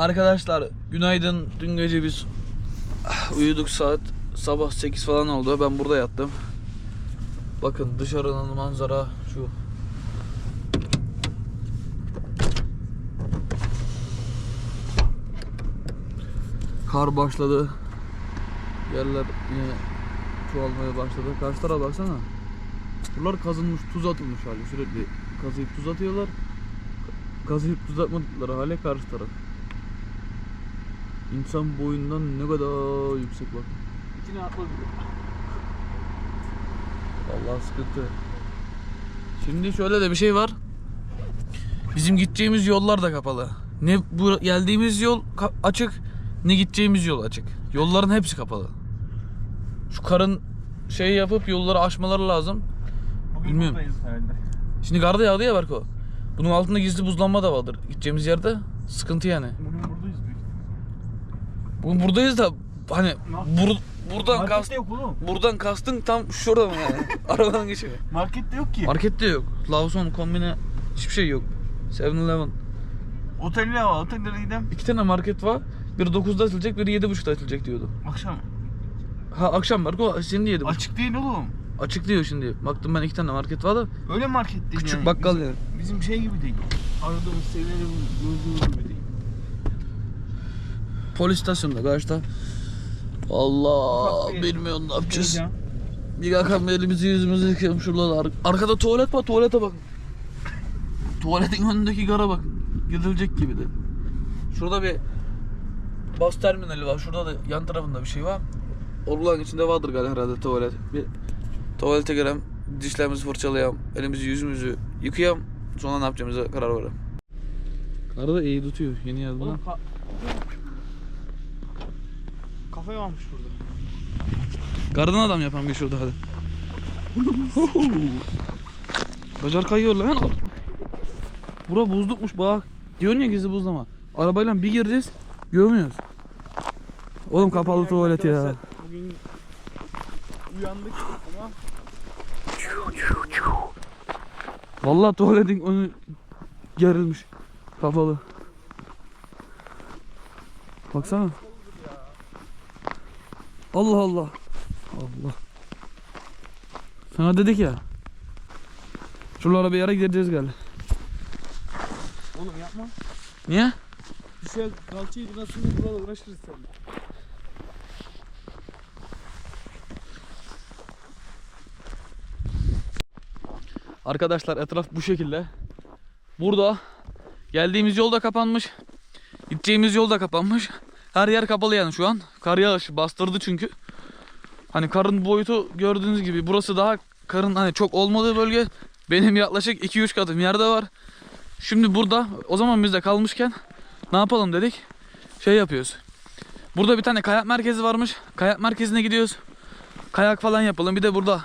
Arkadaşlar günaydın. Dün gece biz uyuduk saat sabah 8 falan oldu. Ben burada yattım. Bakın dışarının manzara şu. Kar başladı. Yerler yine çoğalmaya başladı. Karşı tarafa baksana. Buralar kazınmış, tuz atılmış hali. Sürekli kazıyıp tuz atıyorlar. Ka- Kazıyıp tuz atmadıkları hale karşı taraf. İnsan boyundan ne kadar yüksek bak. İçine atladı. Vallahi sıkıntı. Şimdi şöyle de bir şey var. Bizim gideceğimiz yollar da kapalı. Ne bu geldiğimiz yol açık, ne gideceğimiz yol açık. Yolların hepsi kapalı. Şu karın şey yapıp yolları aşmaları lazım. Bugün Bilmiyorum. Şimdi garda yağdı ya Berko. Bunun altında gizli buzlanma da vardır. Gideceğimiz yerde sıkıntı yani. Bugün buradayız da hani bur buradan Markette kast yok oğlum. buradan kastın tam şurada mı yani? Arabanın geçiyor. Markette yok ki. Market de yok. Lawson kombine hiçbir şey yok. 7-Eleven. Otelde var. Otellere gidelim. İki tane market var. Biri 9'da açılacak, biri 7.30'da açılacak diyordu. Akşam. Ha akşam Berko şimdi 7.30. Açık değil oğlum. Açık diyor şimdi. Baktım ben iki tane market var da Öyle market değil küçük yani. bakkal bizim, yani. Bizim şey gibi değil. Aradığımız seviyelerin gördüğümüz gibi değil. Polis istasyonunda karşıda. Allah bilmiyorum ne yapacağız. Bir bakalım elimizi yüzümüzü yıkayalım şuralarda. Ar- Arkada tuvalet var tuvalete bak. Tuvaletin önündeki gara bak. Gidilecek gibi de. Şurada bir bas terminali var. Şurada da yan tarafında bir şey var. Oraların içinde vardır galiba herhalde tuvalet. Bir tuvalete girelim. Dişlerimizi fırçalayalım. Elimizi yüzümüzü yıkayalım. Sonra ne yapacağımıza karar verelim. Karı da iyi tutuyor. Yeni yazdı Kafe varmış burada. Kardan adam yapan bir şurada hadi. Bacar kayıyor lan. Bura buzlukmuş bak. Diyorsun ya gizli buzlama. Arabayla bir gireceğiz. Görmüyoruz. Oğlum kapalı tuvalet ya. Bugün uyandık ama Vallahi tuvaletin önü gerilmiş. Kapalı. Baksana. Allah Allah. Allah. Sana dedik ya. Şuralara bir yere gideceğiz gel. oğlum yapma. Niye? Bir şey kalçayı burasını burada uğraşırız seninle. Arkadaşlar etraf bu şekilde. Burada geldiğimiz yol da kapanmış. Gideceğimiz yol da kapanmış. Her yer kapalı yani şu an. Kar yağışı bastırdı çünkü. Hani karın boyutu gördüğünüz gibi burası daha karın hani çok olmadığı bölge. Benim yaklaşık 2-3 katım yerde var. Şimdi burada o zaman biz de kalmışken ne yapalım dedik. Şey yapıyoruz. Burada bir tane kayak merkezi varmış. Kayak merkezine gidiyoruz. Kayak falan yapalım. Bir de burada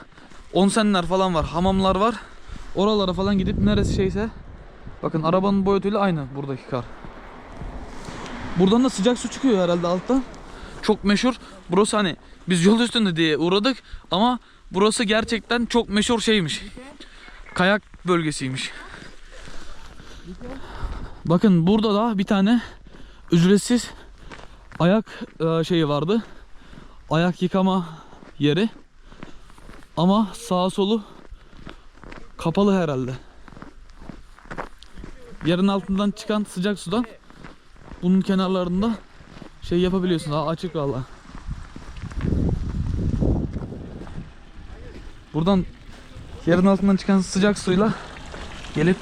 onsenler falan var. Hamamlar var. Oralara falan gidip neresi şeyse bakın arabanın boyutuyla aynı buradaki kar. Buradan da sıcak su çıkıyor herhalde alttan. Çok meşhur. Burası hani biz yol üstünde diye uğradık ama burası gerçekten çok meşhur şeymiş. Kayak bölgesiymiş. Bakın burada da bir tane ücretsiz ayak e, şeyi vardı. Ayak yıkama yeri. Ama sağa solu kapalı herhalde. Yerin altından çıkan sıcak sudan bunun kenarlarında şey yapabiliyorsun. Daha açık valla. Buradan yerin altından çıkan sıcak suyla gelip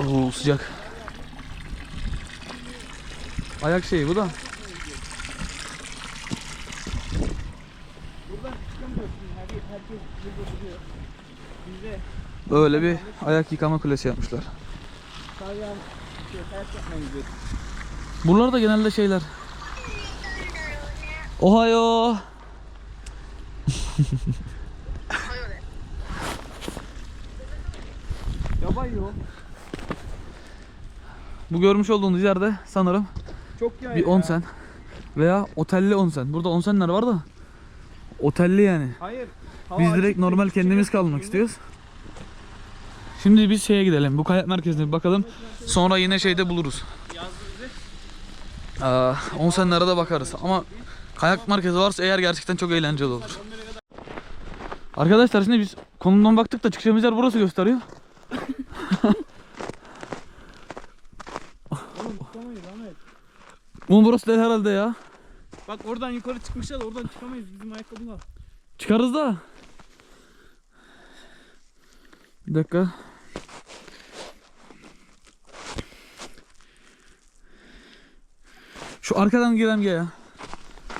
Oo sıcak. Ayak şeyi bu da. Böyle bir ayak yıkama kulesi yapmışlar. Buralar da genelde şeyler. Ohayo. Yabay yol. Bu görmüş olduğunuz yerde sanırım Çok yay bir ya. onsen veya otelli onsen. Burada onsenler var da otelli yani. Hayır. hava Biz direkt normal kendimiz kalmak istiyoruz. Şimdi biz şeye gidelim. Bu kayak merkezine bir bakalım. Sonra yine şeyde buluruz. Aa, 10 senelere de bakarız ama kayak merkezi varsa eğer gerçekten çok eğlenceli olur. Arkadaşlar şimdi biz konumdan baktık da çıkacağımız yer burası gösteriyor. Oğlum burası değil herhalde ya. Bak oradan yukarı çıkmışlar da oradan çıkamayız bizim ayakkabılar. Çıkarız da. Bir dakika. Şu arkadan girelim ya.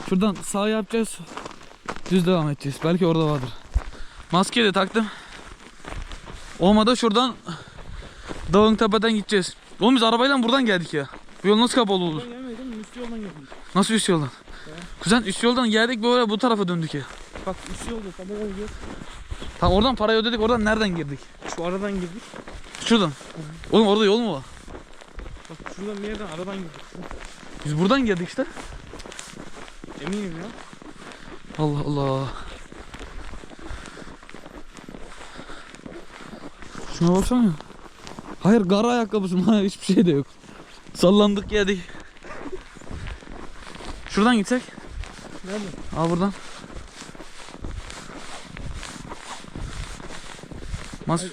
Şuradan sağ yapacağız. Düz devam edeceğiz. Belki orada vardır. Maskeyi de taktım. Olmadı şuradan dağın tepeden gideceğiz. Oğlum biz arabayla buradan geldik ya. Bu yol nasıl kapalı olur? Gelmedim üst yoldan geldim. Nasıl üst yoldan? Kuzen üst yoldan geldik böyle bu tarafa döndük ya. Bak üst yolda tabela gidiyor. Tam oradan parayı ödedik oradan nereden girdik? Şu aradan girdik. Şuradan. Oğlum orada yol mu var? Bak şuradan bir yerden aradan girdik. Biz buradan geldik işte. Eminim ya. Allah Allah. Şuna baksana. Hayır gara ayakkabısı mı? Hiçbir şey de yok. Sallandık geldik. Şuradan gitsek. Nerede? Al buradan. Mas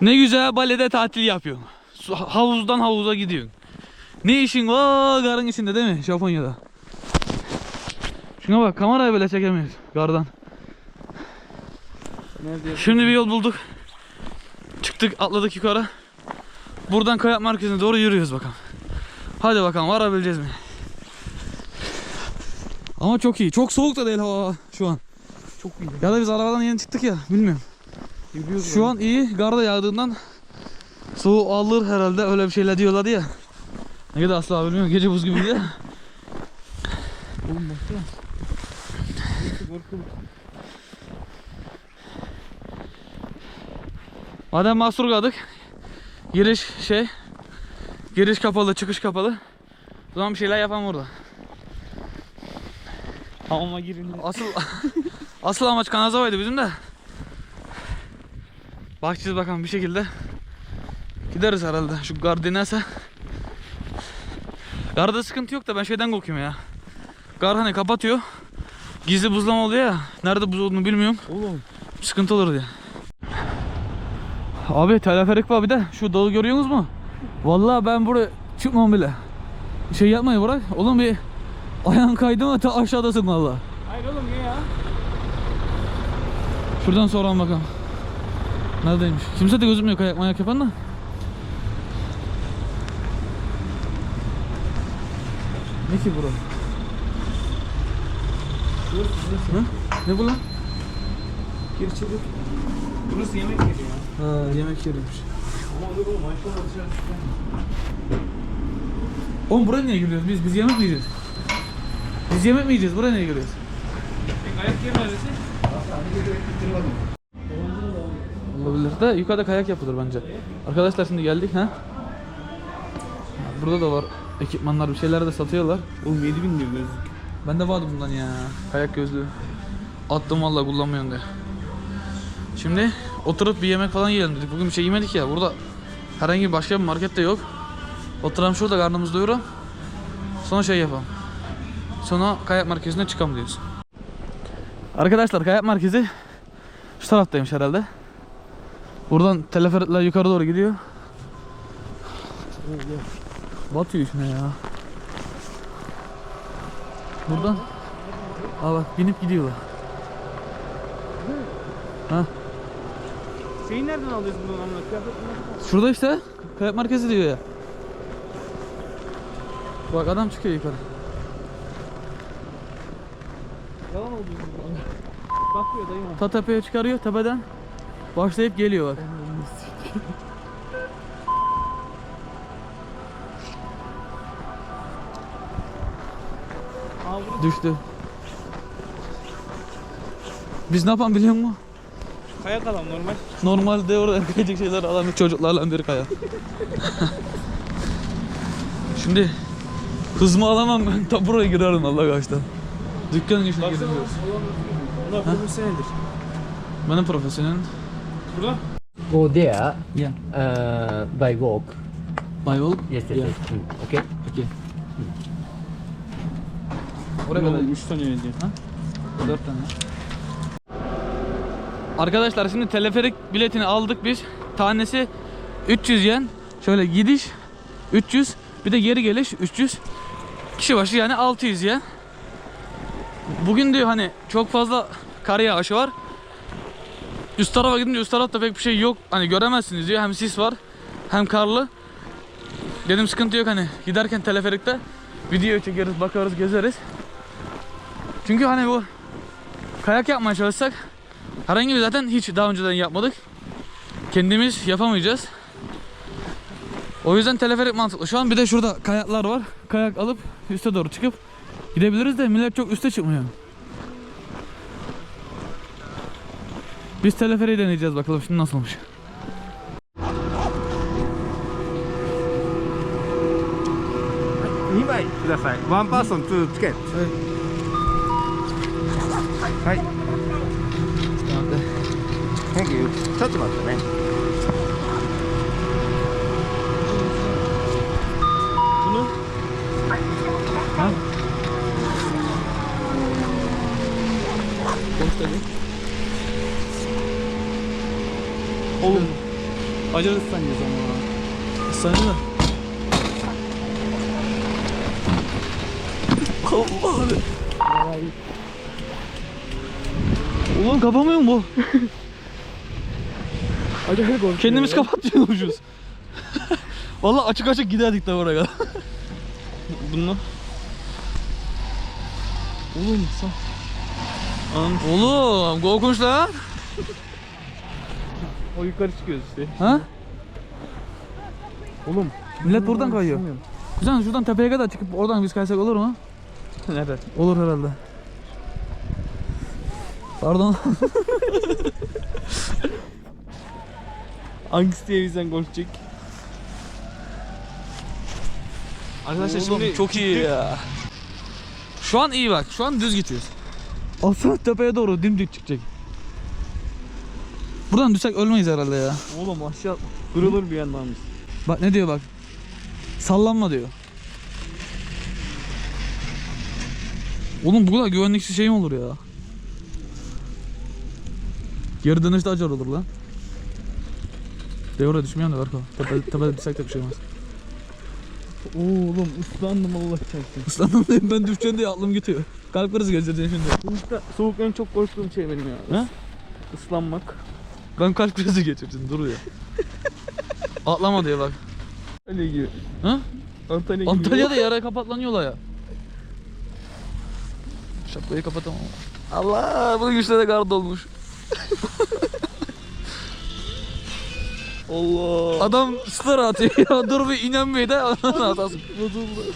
ne güzel balede tatil yapıyorsun. Havuzdan havuza gidiyorsun. Ne işin var garın içinde değil mi Japonya'da? Şuna bak kamerayı bile çekemiyoruz gardan. Nerede? Şimdi bir yol bulduk. Çıktık atladık yukarı. Buradan kayak merkezine doğru yürüyoruz bakalım. Hadi bakalım varabileceğiz mi? Ama çok iyi. Çok soğuk da değil hava şu an. Çok iyi. Ya da biz arabadan yeni çıktık ya bilmiyorum. Yürüyoruz. Şu an iyi. Garda yağdığından soğuk alır herhalde öyle bir şeyler diyorlardı ya. Ne kadar asla bilmiyorum. Gece buz gibi diye. Oğlum baksana. Madem mahsur kaldık. Giriş şey. Giriş kapalı, çıkış kapalı. O zaman bir şeyler yapalım orada. Hamama girildi. Asıl asıl amaç Kanazava'ydı bizim de. Bakacağız bakalım bir şekilde. Gideriz herhalde. Şu gar dinerse. Garda sıkıntı yok da ben şeyden korkuyorum ya. Gar hani kapatıyor. Gizli buzlama oluyor ya. Nerede buz olduğunu bilmiyorum. Oğlum. Sıkıntı olur diye. Abi teleferik var bir de. Şu dağı görüyorsunuz mu? Vallahi ben buraya çıkmam bile. Şey yapmayı bırak. Oğlum bir ayağın kaydı mı ta aşağıdasın vallahi. Hayır oğlum niye ya? Şuradan soralım bakalım. Neredeymiş? Kimse de gözükmüyor kayak mayak yapan da. Ki bura? Burası? Ne bu lan? Gir içeri. Burası yemek yeri ya. Ha yemek yeriymiş. Ama olur oğlum dışarı çıkıyor. Oğlum buraya niye giriyoruz biz? Biz yemek mi yiyeceğiz? Biz yemek mi yiyeceğiz? Buraya niye giriyoruz? Peki ayak yeri neresi? Olabilir de yukarıda kayak yapılır bence. Arkadaşlar şimdi geldik ha. Burada da var ekipmanlar bir şeyler de satıyorlar. Oğlum 7000 diyor gözlük. Bende vardı bundan ya. Kayak gözlüğü. Attım vallahi kullanmıyorum diye. Şimdi oturup bir yemek falan yiyelim dedik. Bugün bir şey yemedik ya. Burada herhangi bir başka bir market de yok. Oturalım şurada karnımızı doyuralım. Sonra şey yapalım. Sonra kayak merkezine çıkalım diyoruz. Arkadaşlar kayak merkezi şu taraftaymış herhalde. Buradan teleferikler yukarı doğru gidiyor. Batıyor içine ya. Buradan. Aa bak binip gidiyorlar. Ha. Şeyi nereden alıyoruz buradan amına? Şurada işte kayak merkezi diyor ya. Bak adam çıkıyor yukarı. Yalan oldu. Bakıyor dayım. Ta tepeye çıkarıyor tepeden. Başlayıp geliyor bak. Düştü. Biz ne yapalım biliyor musun? kayak alan normal. Normalde orada kayacak şeyler alan çocuklarla bir kaya. Şimdi hızımı alamam ben tam buraya girerim Allah kaçtan. Dükkanın içine girdim. Bunlar profesyoneldir. Benim profesyonelim. Burada? go there Yeah. uh, by walk My old? Yes, yes, Yeah. yes. Mm, Okay. Okay. Oraya kadar. 3 tane ödeyeceğim. 4 tane. Arkadaşlar şimdi teleferik biletini aldık biz. Tanesi 300 yen. Şöyle gidiş 300. Bir de geri geliş 300. Kişi başı yani 600 yen. Bugün diyor hani çok fazla kar yağışı var. Üst tarafa gidince üst tarafta pek bir şey yok. Hani göremezsiniz diyor. Hem sis var hem karlı. Dedim sıkıntı yok hani giderken teleferikte video çekeriz, bakarız, gezeriz. Çünkü hani bu kayak yapmaya çalışsak herhangi bir zaten hiç daha önceden yapmadık. Kendimiz yapamayacağız. O yüzden teleferik mantıklı. Şu an bir de şurada kayaklar var. Kayak alıp üste doğru çıkıp gidebiliriz de millet çok üste çıkmıyor. Biz teleferiği deneyeceğiz bakalım şimdi nasılmış. 2枚くださいワンパーソン2チケット はい。ちょっと待ってちょっと待ってね。哦，我就是三级中了，神了。Kapamıyor mu? Acayip korkuyorum. Kendimiz kapatıyormuşuz. Vallahi açık açık giderdik de oraya kadar. Bunu. Oğlum sen. An Oğlum korkunç lan. o yukarı çıkıyoruz işte. Ha? Oğlum. Millet buradan kayıyor. Güzel şuradan tepeye kadar çıkıp oradan biz kaysak olur mu? Nerede? Olur herhalde. Pardon. Hangisi diye bizden konuşacak? Arkadaşlar Oğlum şimdi çok iyi ya. Şu an iyi bak. Şu an düz gidiyoruz. Aslında tepeye doğru dimdik çıkacak. Buradan düşsek ölmeyiz herhalde ya. Oğlum aşağı kırılır bir yandan biz. Bak ne diyor bak. Sallanma diyor. Oğlum bu kadar güvenliksiz şey mi olur ya? Geri dönüşte acar olur lan. De oraya düşmeyen de var ko. Tepe, tepede düşsek de bir şey olmaz. Oğlum ıslandım Allah çarpsın. Islandım diyeyim ben düşeceğim diye aklım gidiyor. Kalp krizi geçireceğim şimdi. Soğukta, soğuk en çok korktuğum şey benim ya. Ha? Islanmak. Ben kalp krizi geçirdim dur ya. Atlama diye bak. Öyle gibi. Ha? Antalya gibi. Antalya'da yara kapatlanıyorlar ya. Şapkayı kapatamam. Allah bu güçlere de kar dolmuş. Allah. Adam star atıyor ya dur bir inanmıyor da. Bozuldu.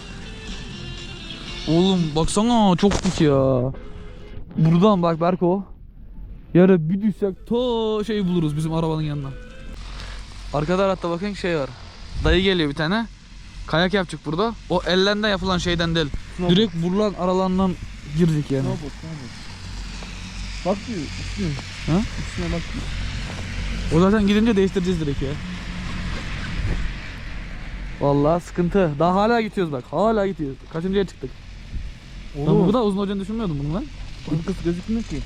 Oğlum baksana çok dik ya. Buradan bak Berko. Yara bir düşsek to şey buluruz bizim arabanın yanına. Arka tarafta bakın şey var. Dayı geliyor bir tane. Kayak yapacak burada. O ellenden yapılan şeyden değil. Snowboard. Direkt buradan aralarından girdik yani. Snowboard, snowboard. Bak diyor. Ha? Üstüne bak. O zaten gidince değiştireceğiz direkt ya. Vallahi sıkıntı. Daha hala gidiyoruz bak. Hala gidiyoruz. Kaçıncıya çıktık? Ben bu Oğlum. kadar uzun olacağını düşünmüyordum bunu lan. Arkası gözükmüyor ki.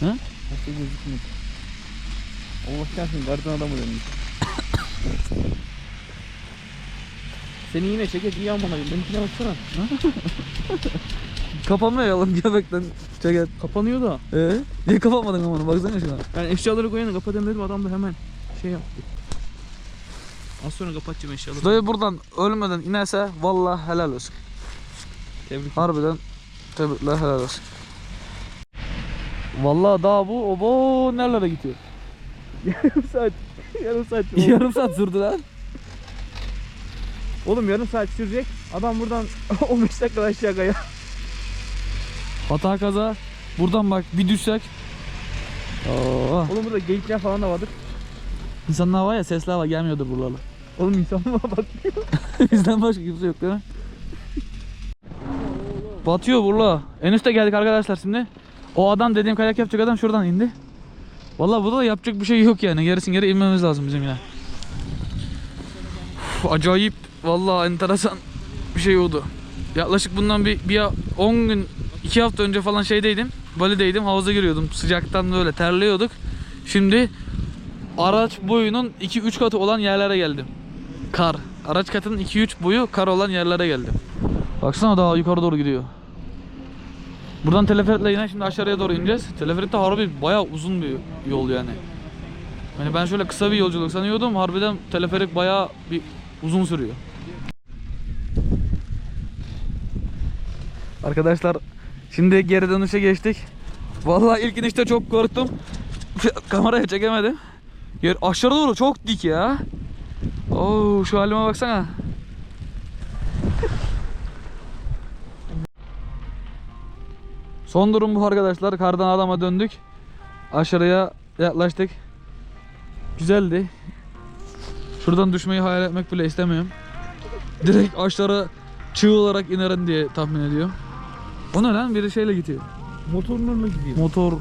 He? Arkası gözükmüyor. Allah kahretsin garden adamı demiş. Seni yine iyi amına koyayım. Benimkine baksana. Kapanmıyor ya oğlum göbekten. Çeket. Kapanıyor da. Ee? Niye kapamadın ama onu? Baksana şuna. Yani eşyaları koyana kapatayım dedim adam da hemen şey yaptı. Az sonra kapatacağım eşyaları. Dayı buradan ölmeden inerse vallahi helal olsun. Tebrik. Harbiden tebrikler helal olsun. Vallahi daha bu obo nerelere gidiyor? yarım saat. yarım saat. Yarım saat sürdü lan. Oğlum yarım saat sürecek. Adam buradan 15 dakika aşağı kaya. Hata kaza. Buradan bak bir düşsek. Oo. Oğlum burada geyikler falan da vardır. İnsanlar var ya sesli hava gelmiyordur buralarla. Oğlum insan mı bak. Bizden başka kimse yok değil mi? Batıyor burla. En üste geldik arkadaşlar şimdi. O adam dediğim kayak yapacak adam şuradan indi. Vallahi burada da yapacak bir şey yok yani. Gerisin geri inmemiz lazım bizim yine. Uf, acayip vallahi enteresan bir şey oldu. Yaklaşık bundan bir, bir 10 gün 2 hafta önce falan şeydeydim. Bali'deydim. Havuza giriyordum. Sıcaktan böyle terliyorduk. Şimdi araç boyunun 2-3 katı olan yerlere geldim. Kar. Araç katının 2-3 boyu kar olan yerlere geldim. Baksana daha yukarı doğru gidiyor. Buradan teleferitle yine şimdi aşağıya doğru ineceğiz. Teleferik de harbi bayağı uzun bir yol yani. Hani ben şöyle kısa bir yolculuk sanıyordum. Harbiden teleferik bayağı bir uzun sürüyor. Arkadaşlar şimdi geri dönüşe geçtik. Vallahi ilk inişte çok korktum. Kameraya çekemedim. Yer aşağı doğru çok dik ya. Oo şu halime baksana. Son durum bu arkadaşlar. Kardan adama döndük. Aşağıya yaklaştık. Güzeldi. Şuradan düşmeyi hayal etmek bile istemiyorum. Direkt aşağı çığ olarak inerim diye tahmin ediyor. O ne lan? Biri şeyle gidiyor. Motorlarla gidiyor. Motor.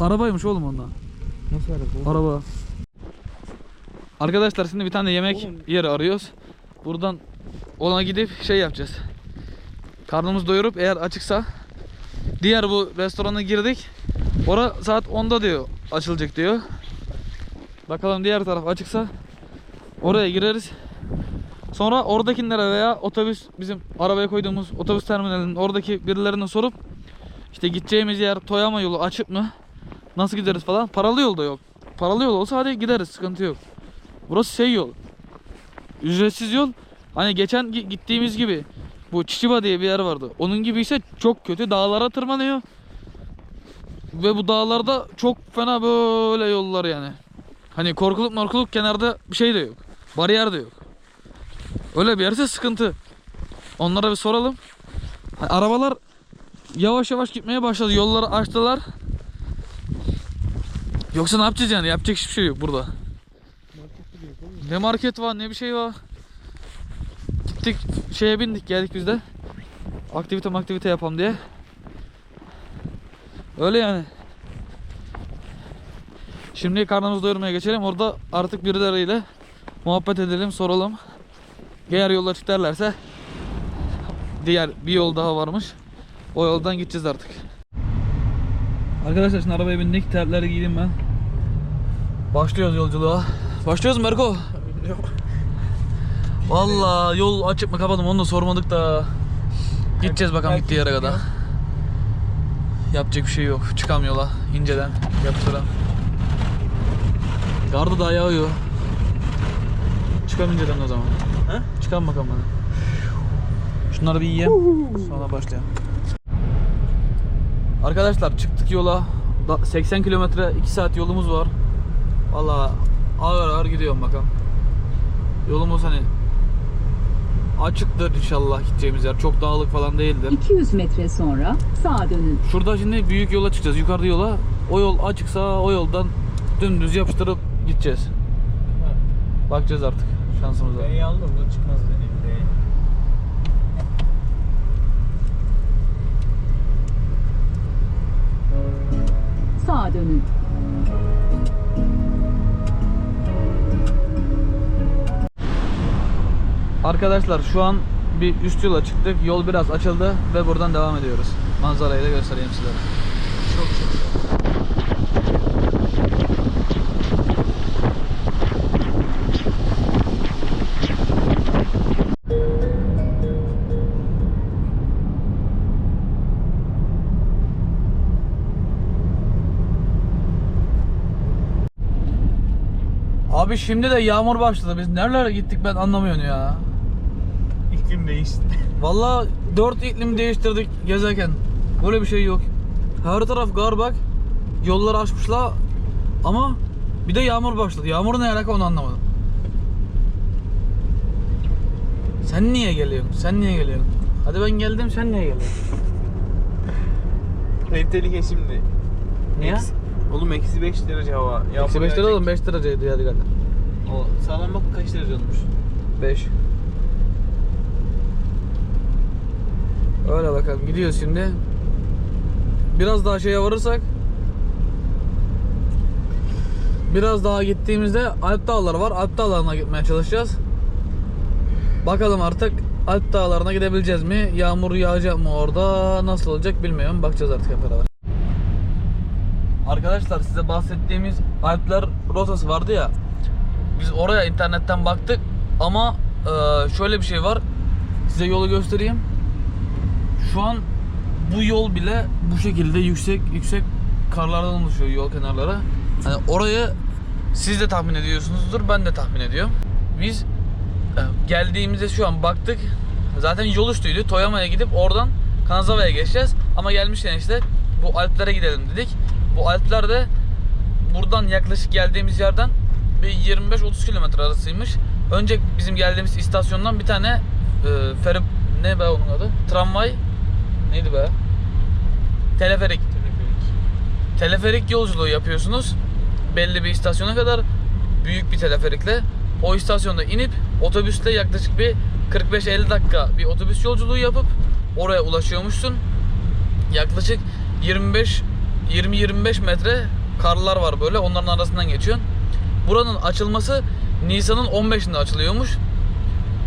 Arabaymış oğlum onlar. Nasıl araba? Araba. Arkadaşlar şimdi bir tane yemek Oğlum. yeri arıyoruz. Buradan ona gidip şey yapacağız. Karnımızı doyurup eğer açıksa diğer bu restorana girdik. Ora saat 10'da diyor açılacak diyor. Bakalım diğer taraf açıksa oraya gireriz. Sonra oradakilere veya otobüs bizim arabaya koyduğumuz otobüs terminalinin oradaki birilerine sorup işte gideceğimiz yer Toyama yolu açık mı? Nasıl gideriz falan. Paralı yol da yok. Paralı yol olsa hadi gideriz sıkıntı yok. Burası şey yol. Ücretsiz yol. Hani geçen gi- gittiğimiz gibi bu Çiçiba diye bir yer vardı. Onun gibi ise çok kötü dağlara tırmanıyor. Ve bu dağlarda çok fena böyle yollar yani. Hani korkuluk morkuluk kenarda bir şey de yok. Bariyer de yok. Öyle bir yerse sıkıntı. Onlara bir soralım. Arabalar yavaş yavaş gitmeye başladı. Yolları açtılar. Yoksa ne yapacağız yani? Yapacak hiçbir şey yok burada. Ne market var ne bir şey var. Gittik şeye bindik geldik biz de. Aktivite aktivite yapalım diye. Öyle yani. Şimdi karnımızı doyurmaya geçelim. Orada artık birileriyle muhabbet edelim, soralım. Eğer yol açık derlerse diğer bir yol daha varmış. O yoldan gideceğiz artık. Arkadaşlar şimdi arabaya bindik. Terleri giydim ben. Başlıyoruz yolculuğa. Başlıyoruz mu Berko? Yok. Vallahi yol açık mı kapalı mı onu da sormadık da. Gideceğiz bakalım gittiği yere kadar. Yapacak bir şey yok. Çıkam yola. inceden yapıştıran. Gardı da yağıyor. Çıkalım inceden o zaman. Ha? Çıkalım bakalım hadi. Şunları bir yiyeyim. Sonra başlayalım. Arkadaşlar çıktık yola. Da- 80 kilometre 2 saat yolumuz var. Vallahi ağır ağır gidiyorum bakalım. Yolumuz hani açıktır inşallah gideceğimiz yer. Çok dağlık falan değildir. 200 metre sonra sağa dönün. Şurada şimdi büyük yola çıkacağız. Yukarıda yola. O yol açıksa o yoldan dümdüz yapıştırıp gideceğiz. Bakacağız artık şansımıza. B'yi aldım da çıkmaz dedim. B. Sağa dönün. Arkadaşlar şu an bir üst yola çıktık. Yol biraz açıldı ve buradan devam ediyoruz. Manzarayı da göstereyim sizlere. Abi şimdi de yağmur başladı. Biz nerelere gittik ben anlamıyorum ya. İklim değişti. Vallahi dört iklim değiştirdik gezerken. Böyle bir şey yok. Her taraf gar bak. Yolları açmışlar. Ama bir de yağmur başladı. Yağmur ne alaka onu anlamadım. Sen niye geliyorsun? Sen niye geliyorsun? Hadi ben geldim sen niye geliyorsun? En tehlike şimdi. Niye? Eksi- Oğlum eksi 5 derece hava. Yağmur Eksi 5 lira yağacak. oğlum 5 dereceydi hadi gel. O sağlam bak kaç derece olmuş. 5. Öyle bakalım gidiyoruz şimdi. Biraz daha şeye varırsak biraz daha gittiğimizde Alp Dağları var. Alp Dağları'na gitmeye çalışacağız. Bakalım artık Alp Dağları'na gidebileceğiz mi? Yağmur yağacak mı orada? Nasıl olacak bilmiyorum. Bakacağız artık hep beraber. Arkadaşlar size bahsettiğimiz Alpler rotası vardı ya. Biz oraya internetten baktık ama e, şöyle bir şey var. Size yolu göstereyim. Şu an bu yol bile bu şekilde yüksek yüksek karlardan oluşuyor yol kenarları. Hani orayı siz de tahmin ediyorsunuzdur, ben de tahmin ediyorum. Biz e, geldiğimizde şu an baktık. Zaten yol üstüydü. Toyama'ya gidip oradan Kanazava'ya geçeceğiz. Ama gelmişken işte bu Alplere gidelim dedik. Bu Alpler de buradan yaklaşık geldiğimiz yerden bir 25-30 kilometre arasıymış. Önce bizim geldiğimiz istasyondan bir tane e, feri ne be onun adı? Tramvay neydi be? Teleferik. Teleferik yolculuğu yapıyorsunuz. Belli bir istasyona kadar büyük bir teleferikle. O istasyonda inip otobüsle yaklaşık bir 45-50 dakika bir otobüs yolculuğu yapıp oraya ulaşıyormuşsun. Yaklaşık 25 20-25 metre karlar var böyle. Onların arasından geçiyorsun. Buranın açılması Nisan'ın 15'inde açılıyormuş.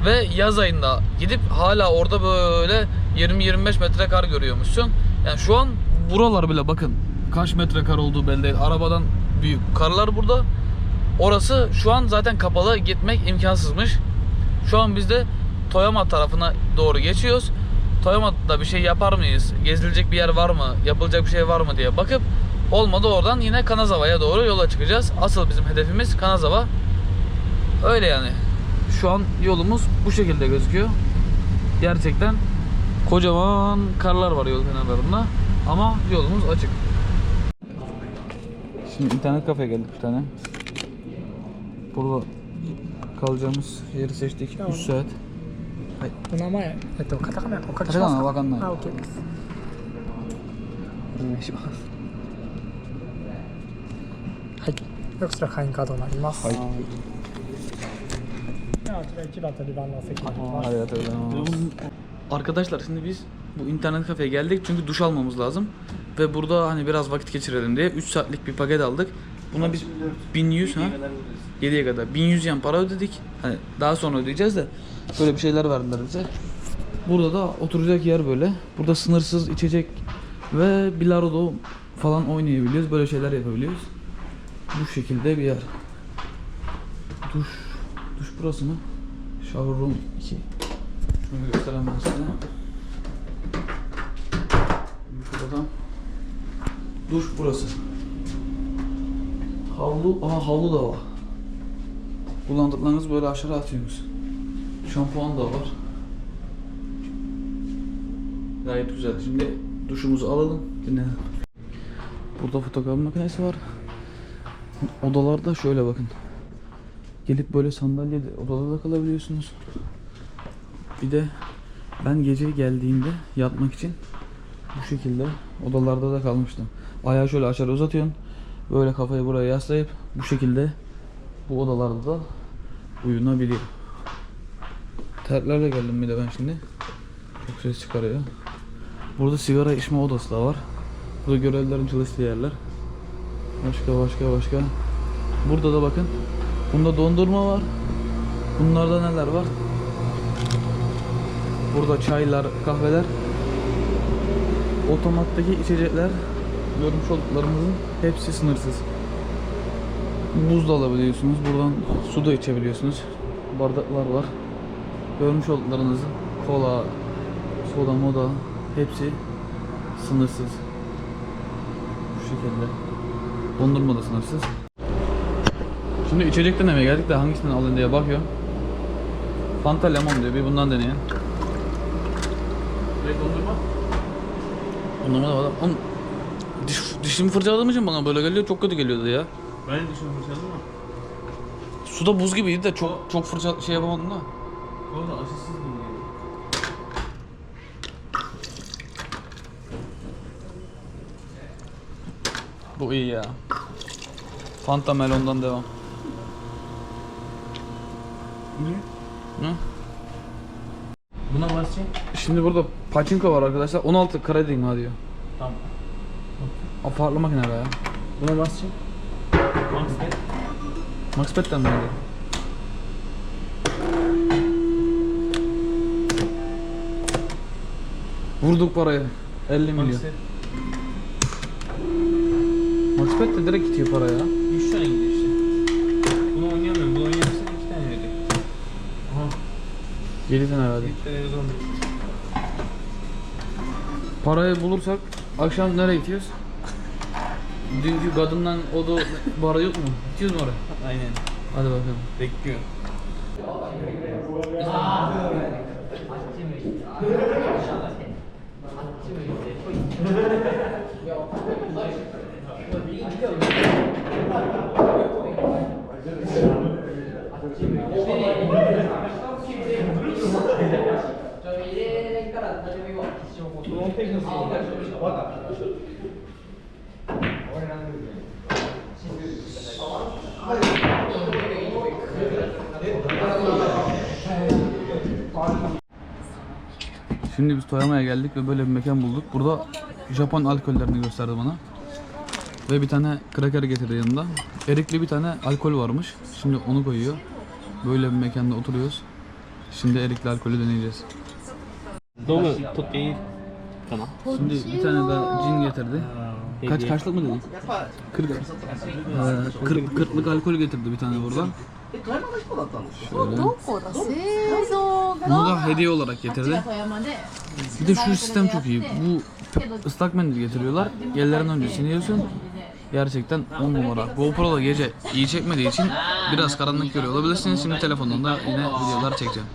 Ve yaz ayında gidip hala orada böyle 20-25 metre kar görüyormuşsun. Yani şu an buralar bile bakın kaç metre kar olduğu belli değil. Arabadan büyük karlar burada. Orası şu an zaten kapalı gitmek imkansızmış. Şu an biz de Toyama tarafına doğru geçiyoruz. Toyama'da bir şey yapar mıyız? Gezilecek bir yer var mı? Yapılacak bir şey var mı diye bakıp olmadı oradan yine Kanazava'ya doğru yola çıkacağız. Asıl bizim hedefimiz Kanazava. Öyle yani. Şu an yolumuz bu şekilde gözüküyor. Gerçekten kocaman karlar var yol kenarlarında ama yolumuz açık. Şimdi internet kafeye geldik bir tane. Burada kalacağımız yeri seçtik. 3 saat. お名前、えっと、カタカナお書きしカタカますかナわかんないあ、OK です。お願いします。 こちら会員カードになります。はいでは、あちら1番と2番のお席になります。 Arkadaşlar şimdi biz bu internet kafeye geldik çünkü duş almamız lazım. Ve burada hani biraz vakit geçirelim diye 3 saatlik bir paket aldık. Buna biz 1100 ha? 7'ye kadar 1100 yen para ödedik. Hani daha sonra ödeyeceğiz de böyle bir şeyler verdiler bize. Burada da oturacak yer böyle. Burada sınırsız içecek ve bilardo falan oynayabiliyoruz. Böyle şeyler yapabiliyoruz. Bu şekilde bir yer. Duş. Duş burası mı? Shower room 2. Şunu göstereyim ben size. Şurada duş burası. Havlu, aha havlu da var. Kullandıklarınızı böyle aşağı atıyorsunuz. Şampuan da var. Gayet güzel. Şimdi duşumuzu alalım. Dinlenelim. Burada fotokopi makinesi var. Odalarda şöyle bakın. Gelip böyle sandalyede odada da kalabiliyorsunuz. Bir de ben gece geldiğimde yatmak için bu şekilde odalarda da kalmıştım. Ayağı şöyle aşağı uzatıyorsun. Böyle kafayı buraya yaslayıp bu şekilde bu odalarda da uyunabiliyor. Terlerle geldim bir de ben şimdi. Çok ses çıkarıyor. Burada sigara içme odası da var. Burada görevlilerin çalıştığı yerler. Başka başka başka. Burada da bakın. Bunda dondurma var. Bunlarda neler var? Burada çaylar, kahveler. Otomattaki içecekler görmüş olduklarımızın hepsi sınırsız. Buz da alabiliyorsunuz. Buradan su da içebiliyorsunuz. Bardaklar var. Görmüş olduklarınızın kola, soda, moda hepsi sınırsız. Bu şekilde. Dondurma da sınırsız. Şimdi içecek denemeye geldik de hangisinden alın diye bakıyorum. Fanta lemon diyor. Bir bundan deneyin. dondurma. Dondurma da var. Oğlum, diş, dişimi fırçaladığım için bana böyle geliyor. Çok kötü geliyordu ya. Ben düşünüyorum fırçaladım ama. Suda buz gibiydi de çok çok fırça şey yapamadım da. Kola da aşısız gibi geliyor. Bu iyi ya. Fanta melondan devam. Ne? Buna basacağım. Şimdi burada pachinko var arkadaşlar. 16 kredi mi diyor. Tamam. O farklı makine be ya. Buna basacağım. Max gel. Maxpet'ten mi öyle? Vurduk parayı. 50 milyon. Maxpet de direkt gidiyor para ya. 3 tane gidiyor işte. Bunu oynayamıyorum. Bunu oynayamazsan 2 tane verecek. Aha. 7 tane herhalde. Televizyon. Parayı bulursak akşam nereye gidiyoruz? Dünkü kadından o da bara yok mu? Gidiyoruz mu oraya? Aynen. Hadi bakalım. Bekliyor. Şimdi biz Toyama'ya geldik ve böyle bir mekan bulduk. Burada Japon alkollerini gösterdi bana. Ve bir tane kraker getirdi yanında. Erikli bir tane alkol varmış. Şimdi onu koyuyor. Böyle bir mekanda oturuyoruz. Şimdi erikli alkolü deneyeceğiz. Şimdi bir tane daha cin getirdi. Kaç karşılık mı dedin? 40. Ee, 40 40'lık alkol getirdi bir tane buradan. Şöyle. Bunu da hediye olarak getirdi. Bir de şu sistem çok iyi. Bu ıslak mendil getiriyorlar. Yerlerin öncesini yiyorsun. Gerçekten 10 numara. GoPro da gece iyi çekmediği için biraz karanlık görüyor olabilirsiniz. Şimdi telefondan da yine videolar çekeceğim.